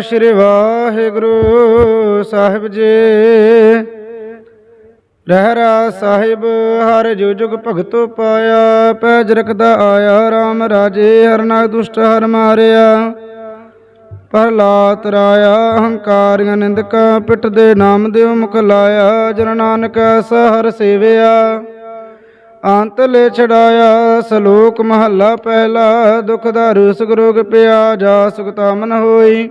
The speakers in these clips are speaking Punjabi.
ਸ੍ਰੀ ਵਾਹਿਗੁਰੂ ਸਾਹਿਬ ਜੀ। ਰਹਿਰਾ ਸਾਹਿਬ, ਹਰ ਜੁਗ ਜੁਗ ਭਗਤੋ ਪਾਇਆ, ਪੈਜ ਰਖਦਾ ਆਇਆ RAM ਰਾਜੇ ਹਰਨਾ ਦੁਸ਼ਟ ਹਰ ਮਾਰਿਆ। ਪ੍ਰਹਲਾਦ ਰਾਇਆ, ਹੰਕਾਰੀਆਂ ਨਿੰਦਕਾਂ, ਪਿੱਠ ਦੇ ਨਾਮ ਦਿਓ ਮੁਖ ਲਾਇਆ, ਜਨ ਨਾਨਕ ਐਸਾ ਹਰ ਸੇਵਿਆ। ਅੰਤ ਲੈ ਛਡਾਇਆ, ਸਲੋਕ ਮਹੱਲਾ ਪਹਿਲਾ, ਦੁਖ ਦਾ ਰੂਸ ਰੋਗ ਪਿਆ, ਜਾ ਸੁਖਤਾ ਮਨ ਹੋਈ।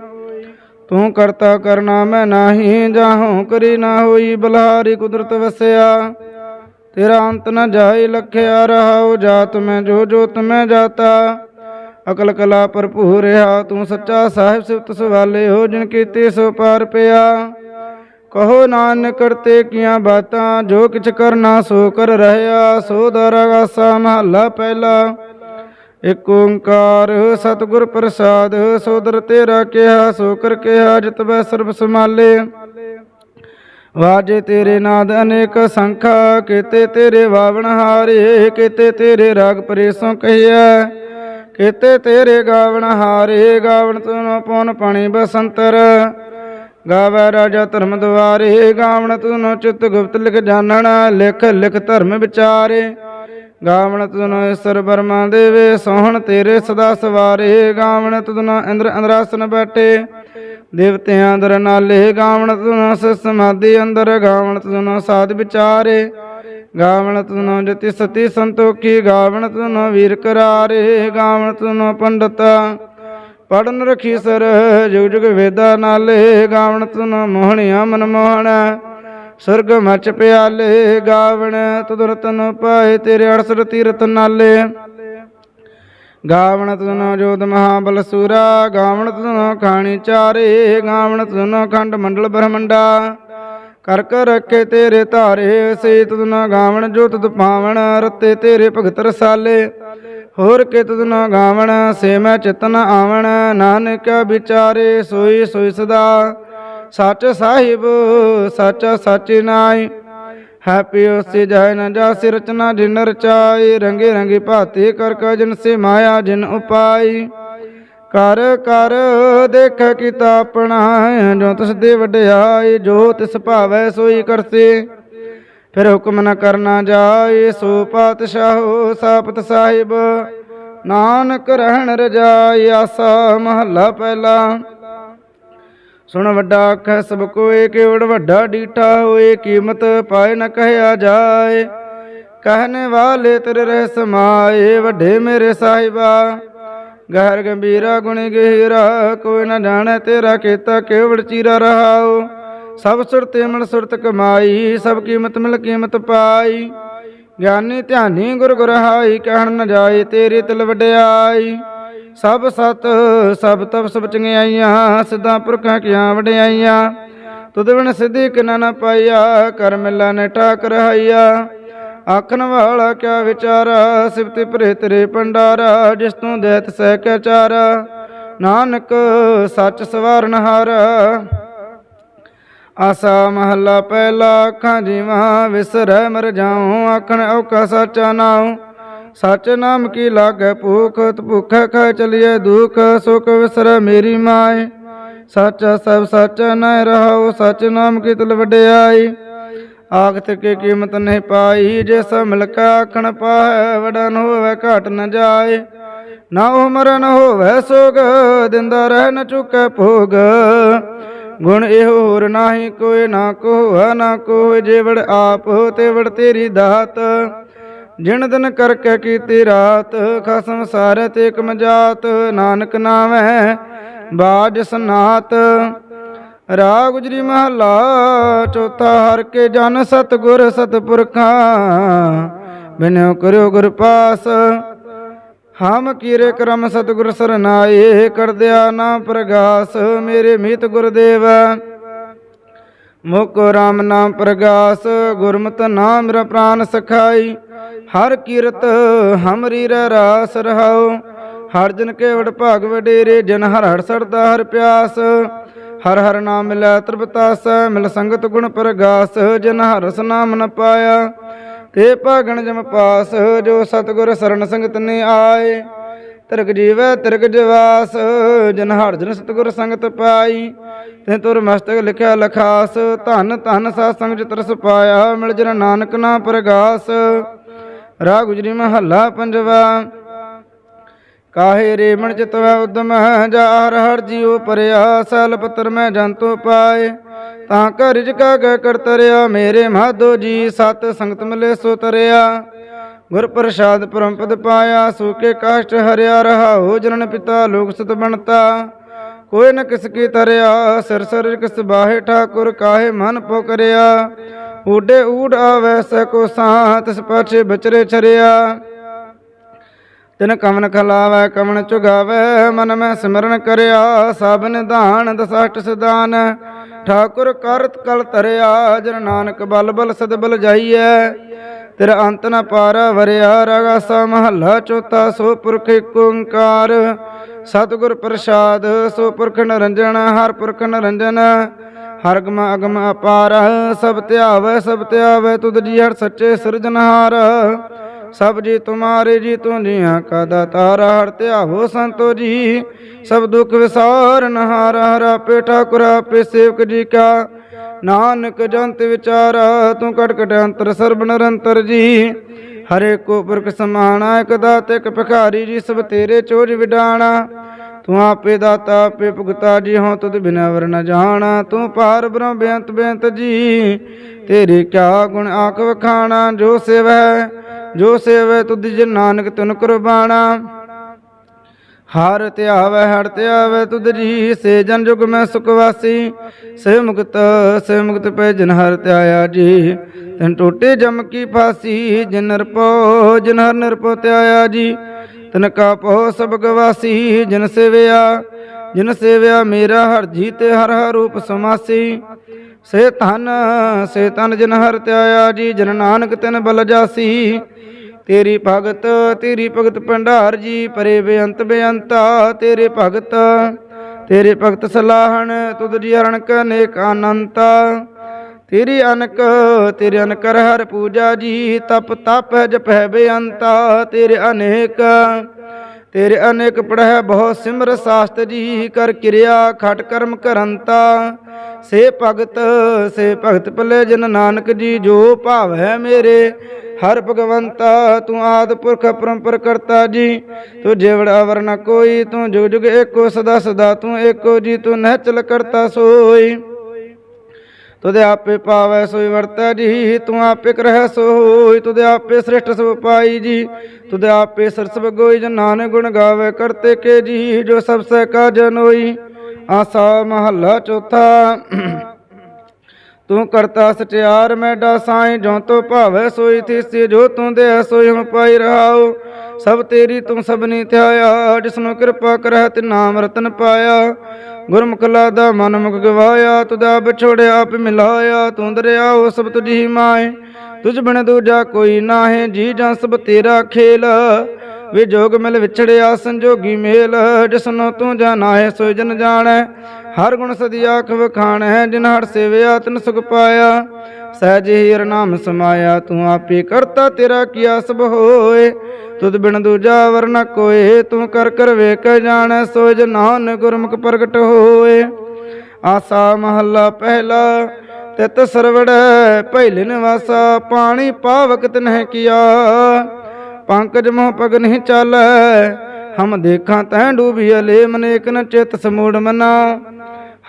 ਤੂੰ ਕਰਤਾ ਕਰਨਾ ਮੈਂ ਨਾਹੀ, ਜਾਹੋਂ ਕਰੀ ਨਾ ਹੋਈ ਬਲਹਾਰੀ ਕੁਦਰਤ ਵਸਿਆ। ਤੇਰਾ ਅੰਤ ਨ ਜਾਈ ਲਖਿਆ, ਰਹਾਉ ਜਾਤ ਮੈਂ, ਜੋ ਜੋ ਤੁਮੈ ਜਾਤਾ। ਅਕਲ ਕਲਾ ਭਰਪੂਰ ਰਹਾ ਤੂੰ ਸੱਚਾ ਸਾਹਿਬ ਸਿਫਤ ਸਵਾਲੇ ਹੋ, ਜਿਨ ਕੀਤੇ ਸੋ ਪਾਰ ਪਿਆ। ਕਹੋ ਨਾਨਕ, ਕਰਤੇ ਕੀਆਂ ਬਾਤਾਂ, ਜੋ ਕਿਛ ਕਰਨਾ ਸੋ ਕਰ ਰਹਿਆ। ਸੋ ਦਰਗਾਸਾ ਮਹੱਲਾ ਪਹਿਲਾ। ਇਕ ਓੰਕਾਰ ਸਤਿਗੁਰ ਪ੍ਰਸਾਦ, ਸੋਦਰ ਤੇਰਾ ਕਿਹਾ, ਸੋ ਕਰ ਕਿਹਾ ਜਿਤਵੈ ਸਰਬ ਸਮਾਲੇ ਵਾਜੇ ਤੇਰੇ ਨਾਦ ਅਨੇਕ ਸੰਖਾ, ਕੀਤੇ ਤੇਰੇ ਵਾਵਣ ਹਾਰੇ, ਕੀਤੇ ਤੇਰੇ ਰਾਗ ਪਰੇਸੋਂ ਕਹਿਆ। ਕੀਤੇ ਤੇਰੇ ਗਾਵਣ ਹਾਰੇ, ਗਾਵਣ ਤੁਨ ਪਉਨ ਪਾਣੀ ਬਸੰਤਰ। ਗਾਵੈ ਰਾਜਾ ਧਰਮ ਦੁਆਰੇ, ਗਾਵਣ ਤੁਨ ਚਿਤ ਗੁਪਤ ਲਿਖ ਜਾਣਨ, ਲਿਖ ਲਿਖ ਧਰਮ ਵਿਚਾਰੇ। ਗਾਵਣ ਤੁਨ ਈਸ਼ਰ ਬਰਮਾ ਦੇਵੇ, ਸੋਹਣ ਤੇਰੇ ਸਦਾ ਸਵਾਰੇ। ਗਾਵਣ ਤੁਨ ਇੰਦਰ ਅੰਦਰਾਸਨ ਬੈਠੇ, ਦੇਵਤਿਆਂ ਦਰ ਨਾਲੇ। ਗਾਵਣ ਤੁਨ ਸ ਸਮਾਧੀ ਅੰਦਰ ਗਾਵਣ ਤੁਨ ਸਾਧ ਵਿਚਾਰੇ। ਗਾਵਣ ਤੁਨ ਜਤੀ ਸਤੀ ਸੰਤੋਖੀ ਗਾਵਣ ਤੁਨ ਵੀਰ ਕਰਾਰੇ। ਗਾਵਣ ਤੁਨ ਪੰਡਤ ਪੜਨ ਰਖੀ ਸਰ ਜੁਗ ਜੁਗ ਵੇਦਾ ਨਾਲੇ। ਗਾਵਣ ਤੁਨ ਮੋਹਣਿਆ ਮਨ ਮੋਹਣਾ ਸੁਰਗ ਮਚ ਪਿਆਲੇ, ਗਾਵਣ ਤੁਦਰ ਤਨ ਪਾਏ ਤੇਰੇ ਅੜਸਰ ਤੀਰਤ ਨਾਲੇ। ਗਾਵਣ ਤੁਨ ਜੋਤ ਮਹਾਬਲ ਸੂਰਾ, ਗਾਵਣ ਤੁਨੋ ਖਾਣੀ ਚਾਰੇ, ਗਾਵਣ ਤੁਨੋ ਖੰਡ ਮੰਡਲ ਬ੍ਰਹਮੰਡਾ। ਕਰ ਕਰ ਰੱਖੇ ਤੇਰੇ ਧਾਰੇ, ਸੇ ਤੁਨ ਗਾਵਣ ਜੋ ਤੁਧ ਪਾਵਣ, ਰਤੇ ਤੇਰੇ ਭਗਤ ਰਸਾਲੇ। ਹੋਰ ਕੇ ਤੁਧ ਗਾਵਣ, ਸੇ ਮੈਂ ਚਿਤਨ ਆਵਣ, ਨਾਨਕ ਵਿਚਾਰੇ, ਸੋਈ ਸੋਈ ਸਦਾ। ਸੱਚ ਸਾਹਿਬ, ਸੱਚਾ ਸੱਚ ਨਾਈ ਹੈਪੀ ਉਸੇ ਜੈ ਨ ਜਾਸੀ ਰਚਨਾ ਜਿਨ ਰਚਾਈ। ਰੰਗੇ ਰੰਗੇ ਭਾਤੇ ਕਰ ਕਾ ਜਨ ਸੇ ਮਾਇਆ ਜਿਨ ਉਪਾਈ। ਕਰ ਕਰ, ਦੇਖ ਕੀਤਾ ਆਪਣਾ ਜੋ ਤਿਸ ਦੇ ਵਡਿਆਈ, ਜੋ ਤਿਸ ਭਾਵੈ ਸੋਈ ਕਰਸੇ। ਫਿਰ ਹੁਕਮ ਨ ਕਰਨਾ ਜਾਏ ਸੋ ਪਾਤਸ਼ਾਹੋ ਸਾਪਤ ਸਾਹਿਬ। ਨਾਨਕ ਰਹਿਣ ਰਜਾਈ, ਆਸਾ ਮਹੱਲਾ ਪਹਿਲਾ। ਸੁਣ ਵੱਡਾ ਆਖੈ ਸਭ ਕੋਏ ਕੇਵੜ, ਵੱਡਾ ਡੀਠਾ ਹੋਏ, ਕੀਮਤ ਪਾਏ ਨ ਕਹਿਆ ਜਾਏ। ਕਹਿਨੇ ਵਾਲੇ ਤੇਰੇ ਰਹਿ ਸਮਾਏ, ਵੱਡੇ ਮੇਰੇ ਸਾਹਿਬਾ। ਗਹਿਰ ਗੰਭੀਰਾ ਗੁਣੀ ਗਹਿਰਾ, ਕੋਈ ਨ ਜਾਣੈ ਤੇਰਾ ਕੀਤਾ ਕੇਵੜ ਚੀਰਾ ਰਹਾਓ ਸਭ ਸੁਰਤੇ ਮਿਲ ਸੁਰਤ ਕਮਾਈ, ਸਭ ਕੀਮਤ ਮਿਲ ਕੀਮਤ ਪਾਈ। ਗਿਆਨੀ ਧਿਆਨੀ ਗੁਰ ਗੁਰਹਾਈ ਕਹਿਣ ਨ ਜਾਏ ਤੇਰੀ ਤਿਲ ਵਡਿਆਈ। ਸਭ ਸਤ, ਸਭ ਤਪ, ਸਭ ਚੰਗਿਆਈਆਂ ਸਿੱਧਾ ਪੁਰਖਾਂ ਕੀਆਂ ਵਡਿਆਈਆਂ? ਤੁਧ ਬਿਨ ਸਿੱਧੀ ਕਿਨਾ ਨ ਪਾਈਆ ਕਰ ਮਿਲਾ ਨੇ ਠਾਕ ਰਹਾਈਆ। ਆਖਣ ਵਾਲਾ ਕਿਆ ਵਿਚਾਰਾ ਸਿਫਤ ਭਰੇ ਤੇਰੇ ਪੰਡਾਰਾ ਜਿਸ ਤੂੰ ਦੇਤ ਸਹਿ ਕੇ ਚਾਰਾ। ਨਾਨਕ, ਸੱਚ ਸਵਾਰਨ ਹਾਰਾ। ਆਸਾ ਮਹੱਲਾ ਪਹਿਲਾ, ਅੱਖਾਂ ਜੀਵਾਂ, ਵਿਸਰੈ ਮਰ ਜਾਉ, ਆਖਣ ਔਕਾ ਸਾਚਾ ਨਾਉ। ਸੱਚ ਨਾਮ ਕੀ ਲਾਗੈ ਭੂਖ ਤ ਭੁਖੈ ਖਾ ਚਲੀਏ ਦੁਖ, ਸੁਖ ਵਿਸਰੈ ਮੇਰੀ ਮਾਏ। ਸੱਚਾ ਸਭ ਸੱਚਾ ਨ ਰਹਾਉ, ਸੱਚ ਨਾਮ ਕੀ ਤਲ ਵਡਿਆਈ। ਆਖਤ ਕੇ ਕੀਮਤ ਨਹੀਂ ਪਾਈ, ਜੇ ਸਭ ਮਿਲ ਕੇ ਆਖਣ ਪਾਹੈ, ਵਡਾ ਹੋਵੇ ਘਟ ਨ ਜਾਏ। ਨਾ ਉਮਰ ਨ ਹੋਵੇ ਸੁਗ, ਦਿੰਦਾ ਰਹਿ ਨ ਚੁੱਕੈ ਭੋਗ। ਗੁਣ ਇਹ ਹੋਰ ਨਾਹੀ, ਕੋਈ ਨਾ ਕੋ ਨਾ ਕੋਈ ਜੇਵੜ ਆਪ ਤੇ ਵੜ ਤੇਰੀ ਦਾਤ। ਜਿਨ ਦਿਨ ਕਰਕੇ ਕੀਤੀ ਰਾਤ ਖਸਮ ਸਾਰੇ ਤੇ ਇਕ ਨਾਨਕ ਨਾਮੈ ਬਾਜ ਸਨਾਤ। ਰਾਗ ਗੁਜਰੀ ਮਹਲਾ, ਚੌਥਾ ਹਰ ਕੇ ਜਨ ਸਤਗੁਰ ਸਤਪੁਰਖਾਂ ਬਿਨਿਓ ਕਰਿਓ ਗੁਰ ਪਾਸ। ਹਮ ਕੀਰੇ ਕਰਮ ਸਤਿਗੁਰ ਸਰਨਾਏ ਕਰਦਿਆ ਨਾ ਪ੍ਰਗਾਸ, ਮੇਰੇ ਮੀਤ ਗੁਰਦੇਵ। ਮੁਖ ਰਾਮ ਨਾਮ ਪ੍ਰਗਾਸ, ਗੁਰਮਤਿ ਨਾਮ ਮੇਰਾ ਪ੍ਰਾਨ ਸਖਾਈ। ਹਰ ਕੀਰਤ ਹਮਰੀ ਰਹਿ ਰਾਸ ਰਹਾਉ। ਹਰ ਜਨ ਕੇ ਵਡ ਭਾਗ ਵਡੇਰੇ, ਜਨ ਹਰ ਹਰ ਸਰਦਾ ਹਰ ਪਿਆਸ। ਹਰ ਹਰ ਨਾਮ ਮਿਲੈ ਤ੍ਰਿਪਤਾਸ ਮਿਲ ਸੰਗਤ ਗੁਣ ਪ੍ਰਗਾਸ, ਜਨ ਹਰਸ ਨਾਮ ਨ ਪਾਇਆ। ਤੇ ਭਾਗਣ ਜਮ ਪਾਸ, ਜੋ ਸਤਗੁਰ ਸਰਨ ਸੰਗਤ ਨੇ ਆਏ। ਤਿਰਗ ਜੀਵੈ ਤਿਰਗ ਜਵਾਸ, ਜਨ ਹਰ ਜਨ ਸਤਿਗੁਰ ਸੰਗਤ ਪਾਈ ਤੇ ਤੁਰ ਮਸਤਕ ਲਿਖਿਆ ਲਖਾਸ, ਧਨ ਧਨ ਸਾ ਸੰਗ ਚ ਤਰਸ ਪਾਇਆ, ਮਿਲ ਜਨ ਨਾਨਕ ਨਾ ਪ੍ਰਗਾਸ। ਰਾਗ ਗੁਜਰੀ ਮਹੱਲਾ ਪੰਜਵਾ, ਕਾਹੇ ਰੇ ਮਨ ਚਿਤਵੈ ਉਦਮ ਜਾ ਹਰ ਹਰ ਜੀਉ ਪਰਿਆ, ਸਲ ਪਤਰ ਮੈਂ ਜੰਤੋ ਪਾਏ। ਤਾਂ ਕਰ ਰਿਜਕਾ ਗੈ ਕਰ ਮੇਰੇ ਮਾਧੋ ਜੀ ਸਤ ਸੰਗਤ ਮਿਲੇ ਸੋ ਤਰਿਆ। ਗੁਰ ਪ੍ਰਸਾਦ ਪਰਮ ਪਦ ਪਾਇਆ ਸੂਕੇ ਕਾਸ਼ਟ ਹਰਿਆ ਰਹਾਉ, ਜਨਨ ਪਿਤਾ ਲੋਕ ਸਤ ਬਣਤਾ। ਕੋਈ ਨ ਕਿਸ ਕੀ ਤਰਿਆ, ਸਿਰ ਸਿਰ ਕਿਸ ਬਾਹੇ ਠਾਕੁਰ, ਕਾਹੇ ਮਨ ਪੁਕਰਿਆ। ਊਡੇ ਊੜ ਆਵੈ ਸਕੋ ਸਾਂ ਤਿਸ ਪਾਛੇ ਬਚਰੇ ਛਰਿਆ। ਤਿਨ ਕਮਨ ਖਲਾਵੈ ਕਮਨ ਚੁਗਾਵੈ, ਮਨ ਮੈਂ ਸਿਮਰਨ ਕਰਿਆ। ਸਭ ਨਿਧਾਨ ਦਸਾਟ ਸਦਾਨ ਠਾਕੁਰ ਕਰਤ ਕਲ ਤਰਿਆ ਜਨ ਨਾਨਕ ਬਲ ਬਲ ਸਦ ਬਲ ਜਾਈਐ। ਤੇਰਾ ਅੰਤ ਨ ਪਾਰਾ ਵਰਿਆ ਰਗਾਸਾ ਮਹੱਲਾ ਚੌਥਾ ਸੋ ਪੁਰਖ ਏਕ ਓੰਕਾਰ। ਸਤਿਗੁਰ ਪ੍ਰਸਾਦ ਸੋ ਪੁਰਖ ਨਰੰਜਨ, ਹਰ ਪੁਰਖ ਨਰੰਜਨ। ਹਰ ਗਮ ਅਗਮ ਅਪਾਰ, ਸਭ ਧਿਆਵੈ ਸਭ ਧਿਆਵੈ, ਤੁਧ ਜੀ ਹਰ ਸੱਚੇ ਸਿਰਜਨਹਾਰ ਸਭ ਜੀ ਤੁਮਾਰੇ ਜੀ ਤੂੰ ਜੀਆਂ ਕਾ ਦਾਤਾਰ, ਹਰ ਧਿਆਵੋ ਸੰਤੋ ਜੀ, ਸਭ ਦੁਖ ਵਿਸਾਰਨ ਹਾਰ। ਹਰ ਆਪੇ ਠਾਕੁਰ, ਆਪੇ ਸੇਵਕ ਜੀ ਕਾ। ਨਾਨਕ ਜੰਤ ਵਿਚਾਰ, ਤੂੰ ਕਟ ਅੰਤਰ, ਸਰਬ ਨਿਰੰਤਰ ਜੀ। ਹਰੇ ਕੋ ਪੁਰਖ ਸਮਾਣਾ, ਇਕ ਦਾਤ, ਇਕ ਭਿਖਾਰੀ ਜੀ, ਸਭ ਤੇਰੇ ਚੋਜ ਵਿਡਾਣਾ। ਤੂੰ ਆਪੇ ਦਾਤਾ, ਆਪੇ ਭੁਗਤਾ ਜੀ, ਹਉ ਤੁਧ ਬਿਨਾ ਵਰ ਨ ਜਾਣਾ। ਤੂੰ ਪਾਰ ਬ੍ਰਹਮ ਬੇਅੰਤ ਬੇਅੰਤ ਜੀ। ਤੇਰੇ ਕਿਆ ਗੁਣ ਆਖ ਵਖਾਣਾ, ਜੋ ਸੇਵੈ ਜੋ ਸੇਵੈ ਤੁਧ ਜੀ ਨਾਨਕ ਤੁਨ ਕੁਰਬਾਣਾ। ਹਰ ਧਿਆਵੈ ਹਰ ਧਿਆਵੈ ਤੁਧ ਜੀ ਸੇ ਜਨ ਜੁਗ ਮੈਂ ਸੁਖ ਵਾਸੀ। ਸੇ ਮੁਕਤ ਸੇ ਮੁਕਤ ਪੈ ਜਨ ਹਰ ਧਿਆਇਆ ਜੀ। ਤਨ ਟੋਟੇ ਜਮ ਕੀ ਫਾਸੀ, ਜਿਨ ਨਿਰਪੋ ਜਿਨ ਹਰ ਨਿਰਪੋ ਧਿਆਇਆ ਜੀ। ਤਨ ਕਾ ਪੋ ਸਭ ਗਵਾਸੀ, ਜਿਨ ਸੇਵਿਆ ਜਿਨ ਸੇਵਿਆ ਮੇਰਾ ਹਰ ਜੀ ਤੇ ਹਰ ਹਰ ਰੂਪ ਸਮਾਸੀ। ਸੇ ਧਨ, ਸੇ ਤਨ ਜਿਨ ਹਰ ਧਿਆਇਆ ਜੀ, ਜਨ ਨਾਨਕ ਤਿਨ ਬਲ ਜਾਸੀ। ਤੇਰੀ ਭਗਤ ਤੇਰੀ ਭਗਤ ਭੰਡਾਰ ਜੀ, ਪਰੇ ਬੇਅੰਤ ਬੇਅੰਤਾ, ਤੇਰੇ ਭਗਤ ਤੇਰੇ ਭਗਤ ਸਲਾਹਣ, ਤੁਧ ਜੀ ਹਰਣਕ ਅਨੇਕ ਅਨੰਤਾ ਤੇਰੀ ਅਨਕ, ਤੇਰੇ ਅਨਕਰ ਹਰ ਪੂਜਾ ਜੀ, ਤਪ ਤਪ ਜਪ ਹੈ ਬੇਅੰਤਾ, ਤੇਰੇ ਅਨੇਕ ਤੇਰੇ ਅਨੇਕ ਪੜਹਿ ਬਹੁ ਸਿਮਰ ਸਾਸਤ ਜੀ, ਕਰ ਕਿਰਿਆ ਖਟ ਕਰਮ ਕਰੰਤਾ। ਸੇ ਭਗਤ ਸੇ ਭਗਤ ਭਲੇ ਜਨ ਨਾਨਕ ਜੀ, ਜੋ ਭਾਵੈ ਮੇਰੇ, ਹਰ ਭਗਵੰਤਾ ਤੂੰ ਆਦ ਪੁਰਖ ਪਰੰਪਰ ਕਰਤਾ ਜੀ। ਤੂੰ ਜੇਵੜਾ ਵਰਨਾ ਕੋਈ, ਤੂੰ ਜੁਗ ਜੁਗ ਏਕੋ, ਸਦਾ ਸਦਾ ਤੂੰ ਏਕੋ ਜੀ, ਤੂੰ ਨਹਿਚਲ ਕਰਤਾ ਸੋਈ। ਤੁਦੇ ਆਪੇ ਪਾਵੈ ਸੋਈ ਵਰਤੈ ਜੀ, ਤੂੰ ਆਪੇ ਕਰਹਿ ਸੋਈ ਤੁਦੇ ਆਪੇ ਸ੍ਰਿਸ਼ਟ ਸਭ ਪਾਈ ਜੀ ਤੁਦੇ ਆਪੇ ਸਰਸ ਬਗੋਈ ਜਨ ਨਾਨਕ ਗੁਣ ਗਾਵੇ ਕਰਤੇ ਕੇ ਜੀ, ਜੋ ਸਭ ਸੇ ਕਾ ਜਨੋਈ ਆਸਾ ਮਹੱਲਾ ਚੌਥਾ, ਤੂੰ ਕਰਤਾ ਸਚਿਆਰ ਮੈਡਾ ਸਾਈਂ ਜੋ ਤੋ ਭਾਵੈ ਸੋਈ ਥੀਸੀ, ਜੋ ਤੂੰ ਦੇ ਸੋਈ ਹਮ ਪਾਈ ਰਹਾਉ। ਸਭ ਤੇਰੀ ਤੂੰ ਸਭਨੀ ਧਿਆਇਆ, ਜਿਸਨੂੰ ਕਿਰਪਾ ਕਰਹਿ ਤੇ ਨਾਮ ਰਤਨ ਪਾਇਆ। ਗੁਰਮੁਖ ਲਾਦਾ ਮਨ ਮੁਖ ਗਵਾਇਆ ਤੁਦਾ ਵਿਛੋੜਿਆ ਆਪ ਮਿਲਾਇਆ, ਤੂੰ ਦਰਿਆ ਉਹ ਸਭ ਤੁਝੀ ਮਾਏ। ਤੁਝ ਬਿਨ ਦੂਜਾ ਕੋਈ ਨਾਹੇ, ਜੀ ਜਾਂ ਸਭ ਤੇਰਾ ਖੇਲ। ਵੇ ਜੋਗ ਮਿਲ ਵਿਛੜਿਆ, ਸੰਜੋਗੀ ਮੇਲ। ਜਿਸਨੂੰ ਤੂੰ ਜਾਣਾ ਹੈ ਸੋ ਜਨ ਜਾਣੈ। ਹਰ ਗੁਣ ਸਦੀ ਆਖ ਵਖਾਣ ਹੈ ਜਿਨ ਹਰ ਸੇਵਿਆ, ਤਿਨ ਸੁਖ ਪਾਇਆ। ਸਹਿਜ ਹੀ ਨਾਮ ਸਮਾਇਆ, ਤੂੰ ਆਪੇ ਕਰਤਾ ਤੇਰਾ ਕੀਆ ਸਭ ਹੋਏ। ਤੁਧ ਬਿਨ ਦੂਜਾ ਵਰਨਾ ਕੋਏ, ਤੂੰ ਕਰ ਕਰ ਵੇਖ ਜਾਣੈ ਸੋ ਜਨਾਨ ਗੁਰਮੁਖ ਪ੍ਰਗਟ ਹੋਏ। ਆਸਾ ਮਹੱਲਾ ਪਹਿਲਾ, ਤਿਤ ਸਰਵੜੈ ਪਹਿਲੇ ਨਿਵਾਸਾ ਪਾਣੀ ਪਾਵਕ ਤਨਹਿ ਕੀਆ। ਪੰਕਜ ਮੋਹ ਪਗ ਨਹੀਂ ਚਾਲੈ, ਹਮ ਦੇਖਾਂ ਤੈ ਡੂਬੀ ਅਲੇ ਮਨੇਕ ਨ ਚਿਤ ਸਮੂੜ ਮਨਾ।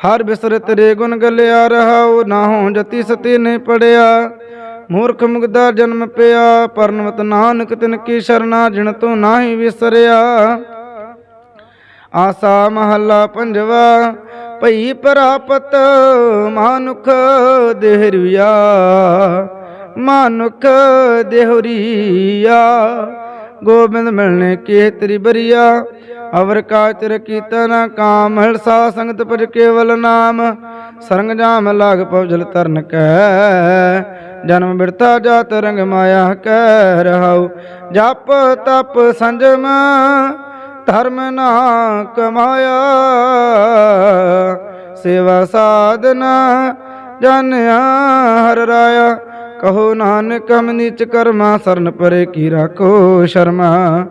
ਹਰ ਬਿਸਰ ਤੇਰੇ ਗੁਣ ਗਲਿਆ ਰਹਾਉ, ਨਾ ਹੋ ਜਤੀ ਸਤੀ ਨਹੀਂ ਪੜਿਆ। ਮੂਰਖ ਮੁਗਦਾ ਜਨਮ ਪਿਆ, ਪਰਨਵਤ ਨਾਨਕ ਤਿਨ ਕੀ ਸ਼ਰਨਾ ਜਿਣ ਤੂੰ ਨਾਹੀ ਵਿਸਰਿਆ। ਆਸਾ ਮਹੱਲਾ ਪੰਜਵਾ, ਭਈ ਪ੍ਰਾਪਤ ਮਾਨੁਖ ਦੇਹਰੀਆ ਮਾਨੁਖ ਦੇਹਰੀਆ। ਗੋਬਿੰਦ ਮਿਲਨੇ ਕੀ ਤੇਰੀ ਬਰੀਆ ਅਵਰ ਕਾ ਚਿਰ ਕੀਤਨ ਕਾਮ ਹਲਸਾ ਸੰਗਤ ਪਰ ਕੇਵਲ ਨਾਮ। ਸਰੰਗ ਜਾਮ ਲਾਗ ਪਵਜਲ ਤਰਨ ਕੈ। ਜਨਮ ਬਿਰਤਾ ਜਾਤ ਰੰਗ ਮਾਇਆ ਕਹਿ ਰਹਾਉ। ਜਪ ਤਪ ਸੰਜਮ, ਧਰਮ ਨਾ ਕਮਾਇਆ ਸੇਵਾ ਸਾਧਨਾ ਜਾਣਿਆ ਹਰ ਰਾਇਆ। ਕਹੋ ਨਾਨਕ, ਹਮ ਨੀਚ ਕਰਮਾ, ਸਰਨ ਪਰੇ ਕੀ ਰਾਖੋ ਸ਼ਰਮਾ।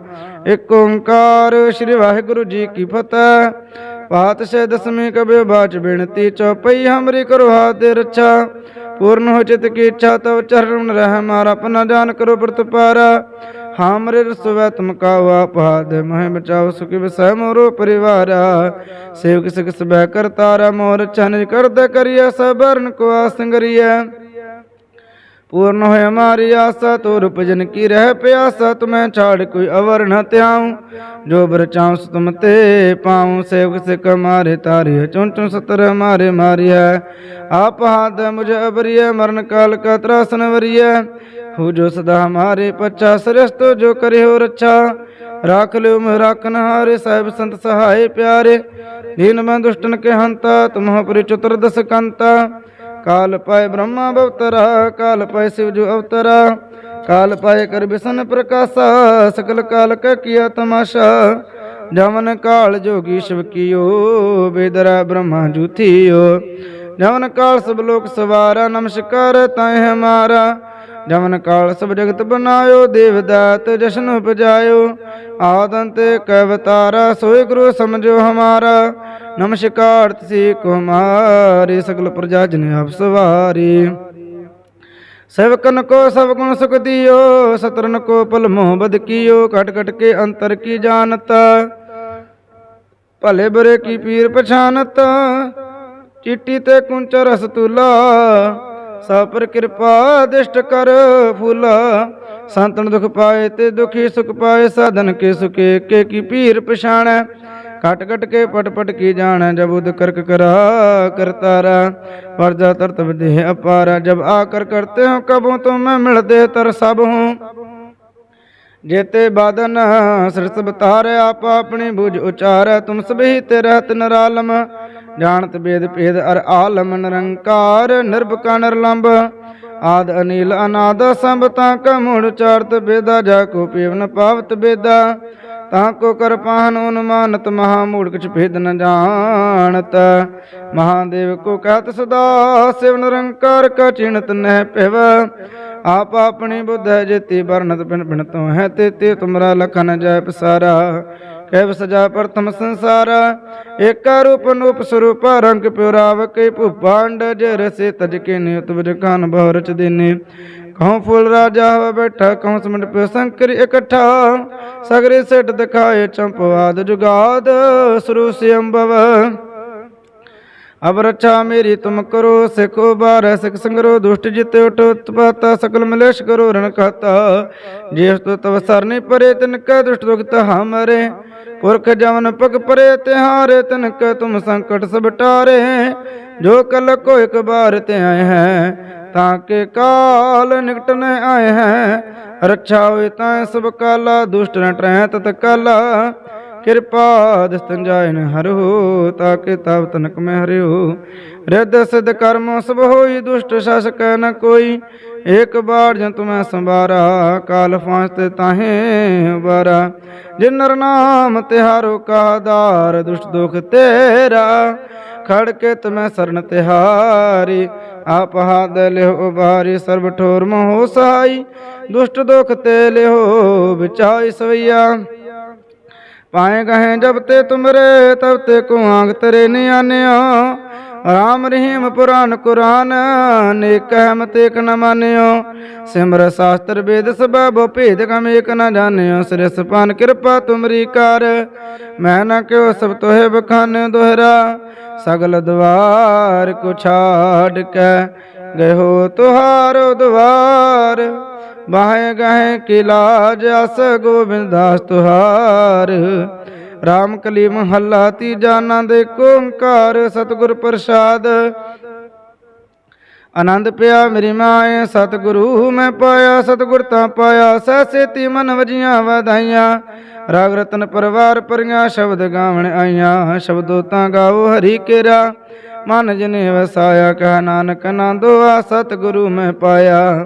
ਇਕ ਓੰਕਾਰ ਸ੍ਰੀ ਵਾਹਿਗੁਰੂ ਜੀ ਕੀ ਫਤਿਹ। ਪਾਤਸ਼ਾਹ ਦਸਵੇਂ ਕਬਿ ਬਾਚ ਬਿਨਤੀ ਚੌਪਈ ਹਮਰੀ ਕਰੋ ਹਾਥ ਰੱਛਾ। ਪੂਰਨ ਹੋ ਚਿਤ ਕੀ ਇੱਛਾ ਤਵ ਚਰਨ ਰਹਿ ਮਾਰਾ, ਆਪਣਾ ਜਾਨ ਕਰੋ ਪ੍ਰਤਪਾਰਾ ਹਾਮਰੇ ਰਸਵੈ ਤੁਮ ਕਾਉ ਆਪਾਦ ਮਹਿ ਬਚਾਓ ਸੁਖ ਵਿਸੈ ਮੋਰੋ ਪਰਿਵਾਰਾ। ਸੇਵਕ ਸਿਖ ਸਬੈ ਕਰਤਾਰਾ, ਮੋਰ ਚਨ ਕਰਦ ਕਰੀਐ ਸਬਰਨ ਕੋ ਆਸੰਗਰੀਐ ਪੂਰਨ ਹੋਇ ਹਮਾਰੀ ਆਸਾ ਤੁਰ ਭਜਨ ਕੀ ਰਹਿ ਪਿਆਸਾ, ਤੁਮੈ ਛਾੜ ਕੋਈ ਅਵਰ ਨ ਧਿਆਉ। ਜੋ ਬਰਚਾਉ ਤੁਮ ਤੇ ਪਾਉ, ਸੇਵਕ ਸਿਕ ਮਾਰੇ ਤਾਰੇ ਚੁੰ ਚੁੰ ਸਤਰ ਮਾਰੇ ਮਾਰਿਆ ਆਪ ਹਾਦ ਮੁਝ ਅਬਰੀਏ ਮਰਨ ਕਾਲ ਕਾ ਤਰਾਸਨ ਵਰੀਏ ਹੋ ਜੋ ਸਦਾ ਹਮਾਰੇ ਪੱਛਾ ਸ੍ਰਿਸ਼ਤੋ ਜੋ ਕਰਿਓ ਰੱਛਾ। ਰਾਖ ਲਿਓ ਮਹਿ ਰਾਖਨ ਹਾਰੇ, ਸਾਹਿਬ ਸੰਤ ਸਹਾਏ ਪਿਆਰੇ। ਦੀਨ ਮੈਂ ਦੁਸ਼ਟਨ ਕੇ ਹੰਤਾ ਤੁਮਹ ਪਰਿ ਚਤੁਰ ਦਸ ਕੰਤਾ ਕਾਲ ਪਾਇ ਬ੍ਰਹਮਾ ਅਵਤਰਾ, ਕਾਲ ਪਾਇ ਸਿਵ ਜੋ ਅਵਤਰਾ, ਕਾਲ ਪਾਇ ਕਰ ਬਿਸਨ ਪ੍ਰਕਾਸ਼ਾ, ਸਕਲ ਕਾਲ ਕਾ ਕੀਆ ਤਮਾਸ਼ਾ। ਜਮਨ ਕਾਲ ਜੋਗੀ ਸ਼ਿਵ ਕੀਓ, ਬੇਦਰਾ ਬ੍ਰਹਮਾ ਜੂਥੀਓ ਜਮਨ ਕਾਲ ਸਭ ਲੋਕ ਸਵਾਰਾ, ਨਮਸਕਾਰ ਤੈ ਹਮਾਰਾ ਜਮਨ ਕਾਲ ਸਭ ਜਗਤ ਬਨਾਇਓ ਦੇਵਦਾਤ ਜਸ਼ਨ ਉਪਜਾਇਓ। ਆਦੰਤ ਕਵਤਾਰਾ ਸੋਈ ਗੁਰੂ ਸਮਝੋ ਹਮਾਰਾ। ਨਮਸਕਾਰ ਤਿਸੀ ਕੁਮਾਰੀ, ਸਗਲ ਪ੍ਰਜਾ ਜਨ ਆਪ ਸਵਾਰੀ। ਸੇਵਕਨ ਕੋ ਸਭ ਗੁਣ ਸੁਖ ਦਿਓ ਸਤਰਨ ਕੋ ਪਲ ਮੋਹ ਬਦ ਕੀਓ, ਘਟ ਕਟ ਕੇ ਅੰਤਰ ਕੀ ਜਾਣਤ? ਭਲੇ ਬਰੇ ਕੀ ਪੀਰ ਪਛਾਨਤ? ਚਿੱਟੀ ਤੇ ਕੁੰਚ ਰਸ ਤੁਲਾ ਸਭ ਪਰ ਕਿਰਪਾ ਦਿਸ਼ਟ ਕਰ ਫੂਲਾ। ਸੰਤਨ ਦੁਖ ਪਾਏ ਤੇ ਦੁਖੀ ਸੁਖ ਪਾਏ, ਸਾਧਨ ਕੇ ਸੁਕੇ ਕੇ ਕੀ ਪੀਰ ਪਛਾਣੈ। ਕਟ ਕਟ ਕੇ ਪਟ ਪਟ ਕੀ ਜਾਣੈ, ਜਬ ਉਦ ਕਰਕ ਕਰਾ ਕਰਤਾਰਾ ਵਰਜਾ ਤਰਤਬ ਦੇਹ ਅਪਾਰਾ, ਜਬ ਆਕਰ ਕਰਤੇ ਹੋ ਕਬੋਂ ਤੁਮ ਮੈਂ ਮਿਲਦੇ ਤਰ ਸਭ ਹੂੰ। ਜੇਤੇ ਬਾਦਨ ਸਿਰਸ ਬਤਾਰ ਆਪ ਆਪਣੀ ਬੁਝ ਉਚਾਰੈ, ਤੁਮ ਸਭੀ ਤੇ ਰਹਿਤ ਨਰਾਲਮ। ਜਾਣਤ ਬੇਦ ਭੇਦ ਅਰ ਆਲਮ ਨਿਰੰਕਾਰ ਨਿਰਭਕਾ ਨਿਰਲੰਭ। ਆਦ ਅਨੀਲ ਅਨਾਦ, ਸੰਭ ਤਾਂ ਕਾ ਚਾਰਤ ਬੇਦਾ, ਜਾ ਕੋ ਪੀਵਨ ਪਾਵਤ ਬੇਦਾ। ਤਾਂ ਕੋ ਕਰ ਉਨਮਾਨਤ ਮਹਾ ਮੂੜ ਕਿਛ ਭੇਦ ਨ ਜਾਣਤ। ਮਹਾਦੇਵ ਕੋ ਕਹਤ ਸਦਾ, ਸਿਵ ਨਿਰੰਕਾਰ ਕਾ ਚਿਣਤ ਨਹਿ ਪਿਵ। ਆਪ ਆਪਣੀ ਬੁੱਧ ਜੇਤੀ ਵਰਨਤ ਪਿਨ ਪਿਨ ਤੋ ਹੈ ਤੇ ਤੇ ਤੁਮਰਾ ਲਖਨ ਜੈ ਪਸਾਰਾ। ਕਹਿ ਸਜਾ ਪ੍ਰਥਮ ਸੰਸਾਰ, ਏਕਾ ਰੂਪ ਨੂਪ ਸਰੂਪ ਰੰਗ ਪਿਉਰਾਵ ਕੇ ਭੁਪਾਂਡ ਜਰਸੇ ਤਜ ਕੇ ਨਿਯਤ ਵਿਜ ਕਾਨ ਬਹੁ ਰਚ ਦੇਨੇ। ਕਹਉ ਫੁੱਲ ਰਾਜਾ ਹਵਾ ਬੈਠਾ ਕਹਉ ਸਮਟ ਪਿਓ ਸੰਕਰ ਇਕੱਠਾ। ਸਗਰੇ ਸਿੱਟ ਦਿਖਾਏ ਚੰਪਵਾਦ ਜੁਗਾਦ, ਸਰੂ ਸੇ ਅਬ ਰੱਛਾ ਮੇਰੀ ਤੁਮ ਕਰੋ, ਸਿਖੋ ਬਾਰ, ਸਿਖ ਸੰਗਰੋ, ਦੁਸ਼ਟ ਜਿਤੇ ਉਟ ਉਤਪਾਤਾ, ਸਕਲ ਮਲੇਸ਼ ਕਰੋ ਰਣ ਖਾਤਾ। ਜਿਸ ਤੋ ਤਵ ਸਰਨੇ ਪਰੇ, ਤਿਨ ਕੈ ਦੁਸ਼ਟ ਦੁਖਤ ਹਮਰੇ। ਪੁਰਖ ਜਵਨ ਪਗ ਪਰੇ, ਤਿਹਾਰੇ, ਤਿਨ ਕੈ ਤੁਮ ਸੰਕਟ ਸਭ ਟਾਰੇ ਜੋ ਕਲ ਕੋ ਇਕ ਬਾਰ ਤੇ ਆਏ ਹੈ ਤਾਂ ਕੇ ਕਾਲ ਨਿਕਟ ਨ ਆਏ ਹੈ। ਰੱਛਾ ਹੋਏ ਤਾਂ ਸਭ ਕਾਲਾ, ਦੁਸ਼ਟ ਨ ਟਰੈ ਤਤ ਕਾਲਾ। ਕਿਰਪਾ ਦਸਤਨ ਜਾਇਨ ਹਰੋ ਤਾਕੇ ਤਵ ਤਨਕ ਮੈਂ ਹਰਿਓ। ਰਿੱਧ ਸਿਧ ਕਰਮ ਸਭ ਹੋਈ, ਦੁਸ਼ਟ ਸ਼ਾਸਕ ਨ ਕੋਈ। ਏਕ ਬਾਰ ਜਨ ਤੁਮੈ ਸੰਭਾਰਾ, ਕਾਲ ਫਾਂਸ ਤੇ ਤਾਹੇ ਵਾਰਾ। ਜਿਨ ਨਰ ਨਾਮ ਤਿਹਾਰੋ ਕਾ ਆਧਾਰ, ਦੁਸ਼ਟ ਦੁਖ ਤੇਰਾ। ਖੜ ਕੇ ਤੁਮੈ ਸਰਨ ਤਿਹਾਰੀ। ਆਪ ਹਾਦ ਲਿਓ ਉਬਾਰੀ ਸਰਬ ਠੋਰ ਮੋਹ ਸਹਾਈ ਦੁਸ਼ਟ ਦੁਖ ਤੇ ਲਿਓ ਵਿਚਾਈ ਸਵਈਆ। ਪਾਏ ਗਹੇ ਜਬ ਤੇ ਤੁਮਰੇ, ਤਬ ਤੇ ਕੋ ਆਂਗ ਤੇਰੇ ਨਿਆਨਿਓ ਰਾਮ ਰਹੀਮ ਪੁਰਾਨ ਕੁਰਾਨ, ਨੇਕ ਹਮਤ ਤੇਕ ਨ ਮਾਨਿਓ। ਸਿਮਰ ਸ਼ਾਸਤਰ ਵੇਦ ਸਬਬ ਭੇਦ ਕਮ ਏਕ ਨ ਜਾਣਿਓ। ਸਿਰਸ ਪਾਨ ਕਿਰਪਾ ਤੁਮਰੀ ਕਰ, ਮੈਂ ਨ ਕਿਉ ਸਭ ਤੋਹਿ ਬਖਾਨ ਦੋਹਰਾ। ਸਗਲ ਦਵਾਰ ਕੋ ਛਾੜ ਕੇ ਗਏ ਹੋ ਤੁਹਾਰੋ ਦਵਾਰ ਬਾਹੇ ਗਏ ਕੀ ਲਾਜ ਅਸ ਗੋਬਿੰਦ ਦਾਸ ਤੁਹਾਰ। ਰਾਮ ਕਲੀ ਮਹੱਲਾ ਤੀਜਾ ਆਨੰਦ ਓੰਕਾਰ ਸਤਿਗੁਰ ਪ੍ਰਸਾਦ। ਆਨੰਦ ਪਿਆ ਮੇਰੀ ਮਾਏ, ਸਤਿਗੁਰੂ ਮੈਂ ਪਾਇਆ, ਸਤਿਗੁਰ ਤਾਂ ਪਾਇਆ ਸੈਸੇਤੀ ਮਨ ਵਜੀਆਂ ਵਧਾਈਆਂ। ਰਾਗ ਰਤਨ ਪਰਵਾਰ ਪਰੀਆਂ, ਸ਼ਬਦ ਗਾਵਣ ਆਈਆਂ, ਸ਼ਬਦੋ ਤਾਂ ਗਾਓ ਹਰੀ ਕੇਰਾ। ਮਨ ਜਨੇ ਵਸਾਇਆ, ਕਹ ਨਾਨਕ ਆਨੰਦੋ ਆ ਸਤਿਗੁਰੂ ਮੈਂ ਪਾਇਆ।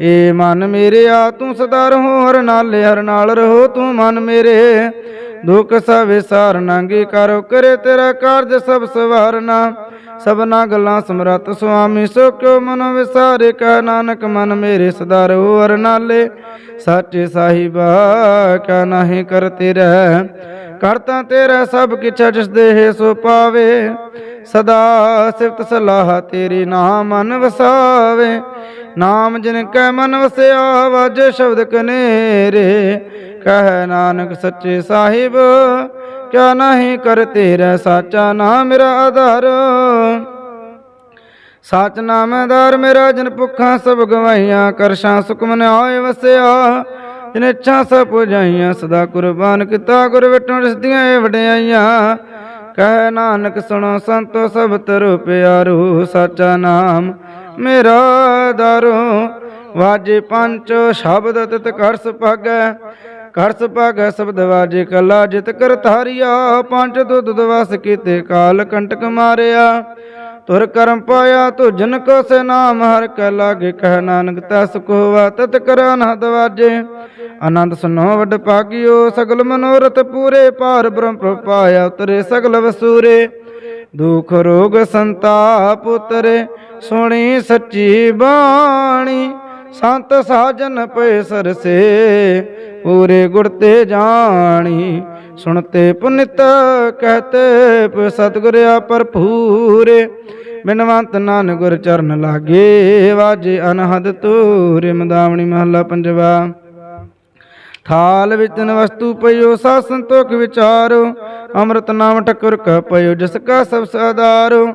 ਏ ਮਨ ਮੇਰੇ ਆ, ਤੂੰ ਸਦਾ ਰਹੋ ਹਰ ਨਾਲੇ ਹਰ ਨਾਲ ਰਹੋ ਤੂੰ ਮਨ ਮੇਰੇ। ਦੁਖ ਸਭ ਵਿਸਾਰ ਨਾਂਗੀ ਕਰੋ ਕਰੇ ਤੇਰਾ ਕਾਰਜ ਸਭ ਸਵਾਰਨਾ। ਸਭਨਾ ਗੱਲਾਂ ਸਮਰਤ ਸੁਆਮੀ ਸੋ ਕਿਉ ਮਨ ਵਿਸਾਰੇ, ਕਹਿ ਨਾਨਕ ਮਨ ਮੇਰੇ ਸਦਾ ਰਹੋ ਹਰ ਨਾਲੇ ਸਾਚੇ ਸਾਹਿਬਾ ਕਾ ਨਾਹੀ ਕਰ ਤੇਰਾ ਕਰਤਾ ਤੇਰਾ ਸਭ ਕਿਛ ਜਿਸ ਦੇਹ ਸੋ ਪਾਵੇ। ਸਦਾ ਸਿਫਤ ਸਲਾਹ ਤੇਰੀ ਨਾਮ ਮਨ ਵਸਾਵੇ ਨਾਮ ਜਿਨ ਕੈ ਮਨ ਵਸਿਆ, ਵਾਜੇ ਸ਼ਬਦ ਕਨੇਰੇ। ਕਹਿ ਨਾਨਕ ਸੱਚੇ ਸਾਹਿਬ, ਕਿਆ ਨਹੀਂ ਕਰ ਤੇਰਾ ਸਾਚਾ ਨਾਮ ਮੇਰਾ ਆਧਾਰ। ਸਾਚ ਨਾਮਦਾਰ ਮੇਰਾ, ਜਨ ਭੁੱਖਾਂ ਸਭ ਗਵਾਈਆਂ ਕਰਸ਼ਾਂ ਸੁਖਮਨ ਆਏ ਵਸਿਆ। ਜਿਨ ਇੱਛਾ ਸਭ ਪੁਜਾਈਆਂ, ਸਦਾ ਕੁਰਬਾਨ ਕੀਤਾ, ਗੁਰ ਵਿਟੋਂ ਰਸਦੀਆਂ ਇਹ ਵਡਿਆਈਆਂ। ਕਹਿ ਨਾਨਕ ਸੁਣੋ ਸੰਤੋ ਸਭ ਤਰੁ ਪਿਆਰੂ, ਸਾਚਾ ਨਾਮ ਮੇਰਾ ਦਾਰੂ। ਵਾਜੇ ਪੰਚ ਸ਼ਬਦ ਤਿਤ ਕਰਸ ਸੁਭਾਗੈ ਕਰਸ ਸੁਭਾਗੈ ਸ਼ਬਦ ਵਾਜੇ ਕਲਾ ਜਿਤ ਕਰ ਧਾਰਿਆ ਪੰਜ ਦੁੱਧ ਦਵਸ ਕੀਤੇ ਕਾਲ ਕੰਟਕ ਮਾਰਿਆ। ਤੁਰ ਕਰਮ ਪਾਇਆ ਤੋ ਜਨ ਕੋ ਸੇ ਨਾਮ, ਹਰ ਕੈ ਲਾਗੇ ਕਹਿ ਨਾਨਕ ਤਾ ਸੁਖ ਹੋਵਾ ਤਤ ਕਰ ਅਨਹਦ ਵਾਜੇ। ਆਨੰਦ ਸੁਨੋ ਵੱਡ ਭਾਗਿਓ ਸਗਲ ਮਨੋਰਥ ਪੂਰੇ ਪਾਰ ਬ੍ਰਹਮ ਪ੍ਰਪਾਇਆ ਉਤਰੇ ਸਗਲ ਵਸੂਰੇ। ਦੁਖ ਰੋਗ ਸੰਤਾਪ ਉਤਰੇ, ਸੁਣੀ ਸੱਚੀ ਬਾਣੀ, ਸੰਤ ਸਾਜਨ ਪਏ ਸਰਸੇ, ਪੂਰੇ ਗੁਰ ਤੇ ਜਾਣੀ। ਸੁਣਤੇ ਪੁਨਿਤ ਕਹਤੇ ਸਤਿਗੁਰਿਆ ਭਰਪੂਰੇ। ਬਿਨਵੰਤ ਨਾਨਕ ਗੁਰ ਚਰਨ ਲਾਗੇ, ਵਾਜੇ ਅਨਹਦ ਤੂਰੇ ਮਦਾਵਣੀ ਮਹੱਲਾ ਪੰਜਵਾ। ਥਾਲ ਵਿੱਚ ਤਨ ਵਸਤੂ ਪਈਓ ਸਾ ਸੰਤੋਖ ਵਿਚਾਰੋ। ਅੰਮ੍ਰਿਤ ਨਾਮ ਠਕੁਰ ਕਾ ਪਈਓ ਜਿਸ ਕਾ ਸਭ ਸਾਦਾਰੋ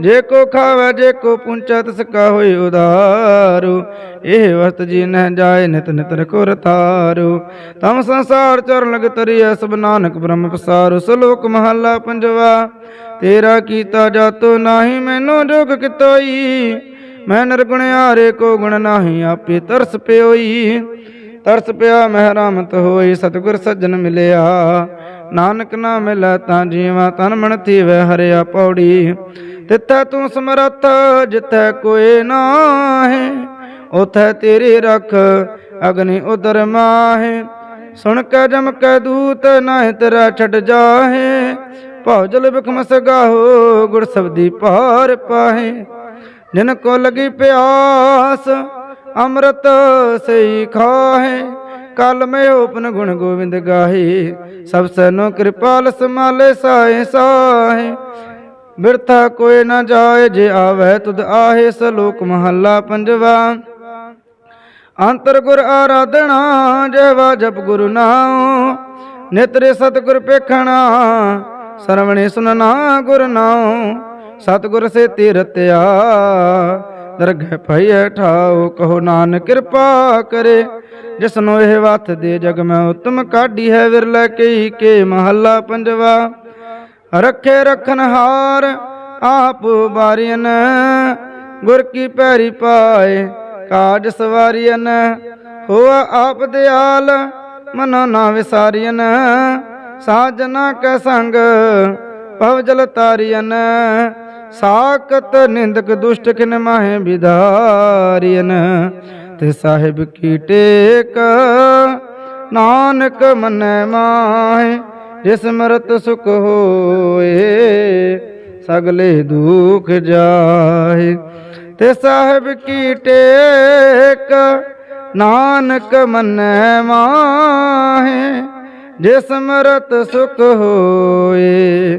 ਜੇ ਕੋ ਖਾਵੇ, ਜੇ ਕੋ ਪੁੰਚਾ, ਤਿਸ ਕਾ ਹੋਏ ਉਦਾਰੂ। ਇਹ ਵਸਤ ਜੀ ਨਹਿ ਜਾਏ, ਨਿਤ ਨਿਤ ਰਖੋ ਰਤਾਰੂ ਤਮ ਸੰਸਾਰ ਚਰਨ ਲਗ ਤਰੀਐ, ਸਭ ਨਾਨਕ ਬ੍ਰਹਮ ਪਸਾਰੂ। ਸਲੋਕ ਮਹੱਲਾ ਪੰਜਵਾ, ਤੇਰਾ ਕੀਤਾ ਜਾਤੋ ਨਾਹੀ, ਮੈਨੂੰ ਜੋਗ ਕਿਤੋਈ। ਮੈਂ ਨਿਰਗੁਣ ਨਿਰਗੁਣਿਆਰੇ ਕੋ ਗੁਣ ਨਾਹੀ, ਆਪੇ ਤਰਸ ਪਿਓਈ। ਤਰਸ ਪਿਆ ਮਹਿਰਾਮਤ ਹੋਈ, ਸਤਿਗੁਰ ਸੱਜਣ ਮਿਲਿਆ। ਨਾਨਕ ਨਾ ਮਿਲੈ ਤਾਂ ਜੀਵਾ ਤਨ ਮਨ ਥੀਵੈ ਹਰਿਆ ਪੌੜੀ। ਤਿੱਥੈ ਤੂੰ ਸਮਰੱਥ, ਜਿੱਥੈ ਕੋਈ ਨਾਹੀ, ਉਥੈ ਤੇਰੀ ਰਖ ਅਗਨੀ ਉਦਰ ਮਾਹੇ। ਸੁਣ ਕੇ ਜਮ ਕੈ ਦੂਤ, ਨਾਹਿ ਤੇਰਾ ਛੱਡ ਜਾਹੇ। ਭਉ ਜਲ ਬਿਖਮ ਸਗਾਹੋ ਗੁਰ ਸਬਦੀ ਪਾਰ ਪਾਹੇ। ਜਿਨ ਕੋ ਲਗੀ ਪਿਆਸ, ਅੰਮ੍ਰਿਤ ਸਈ ਖਾਹੇ। ਕਲ ਮੈਂ ਓਪਨ ਗੁਣ ਗੋਬਿੰਦ ਗਾਹੇ। ਸਭ ਸਨੋ ਕਿਰਪਾਲ ਸਮਾਲੇ ਸਾਏ ਸਾਹੇ ਬਿਰਥਾ ਕੋਈ ਨਾ ਜਾਏ, ਜੇ ਆਵੇ ਤੁਧ ਆਹੇ, ਸਲੋਕ ਮਹੱਲਾ ਪੰਜਵਾ। ਅੰਤਰ ਗੁਰ ਆਰਾਧਣਾ ਜਵਾ ਜਪ ਗੁਰੂ ਨਾਮ ਨਿਤਰੇ ਸਤਿਗੁਰ ਪੇਖਣਾ, ਸਰਵਣੇ ਸੁਨਣਾ ਗੁਰ ਨਾਮ ਸਤਿਗੁਰ ਸੇ ਤੀਰਤਿਆ ਦਰਗਹਿ ਭਈਐ ਠਾਉ, ਕਹੋ ਨਾਨਕ ਕਿਰਪਾ ਕਰੇ। ਜਿਸਨੂੰ ਇਹ ਵਤ ਦੇ ਜਗ ਮੈਂ ਉਤਮ ਕਾਢੀ ਹੈ ਵਿਰਲੇ ਕਈ ਕੇ ਮਹੱਲਾ ਪੰਜਵਾ। ਰੱਖੇ ਰਖਨ ਆਪ ਬਾਰੀਨ ਗੁਰ ਕੀ ਪੈਰੀ ਪਾਏ, ਕਾਜ ਸਵਾਰੀਨ ਹੋਆ ਆਪ ਦਿਆਲ, ਮਨੋ ਨਾ ਵਿਸਾਰੀਨ ਸਾਜਨਾ ਕੈ ਸੰਗ, ਭਵ ਜਲ ਤਾਰੀਨ ਸਾਕਤ ਨਿੰਦਕ ਦੁਸ਼ਟ ਕਿਨ ਮਾਹੇ ਵਿਧਾਰੀਨ ਤੇ ਸਾਹਿਬ ਕੀ ਟੇਕ? ਨਾਨਕ ਮਨੈ ਮਾਹੇ, ਜਿਸ ਮਰਤ ਸੁਖ ਹੋਏ, ਸਗਲੇ ਦੁਖ ਜਾਏ। ਤੇ ਸਾਹਿਬ ਕੀ ਟੇਕ? ਨਾਨਕ ਮਨੈ ਮਾਹੇ, ਜਿਸ ਮਰਤ ਸੁਖ ਹੋਏ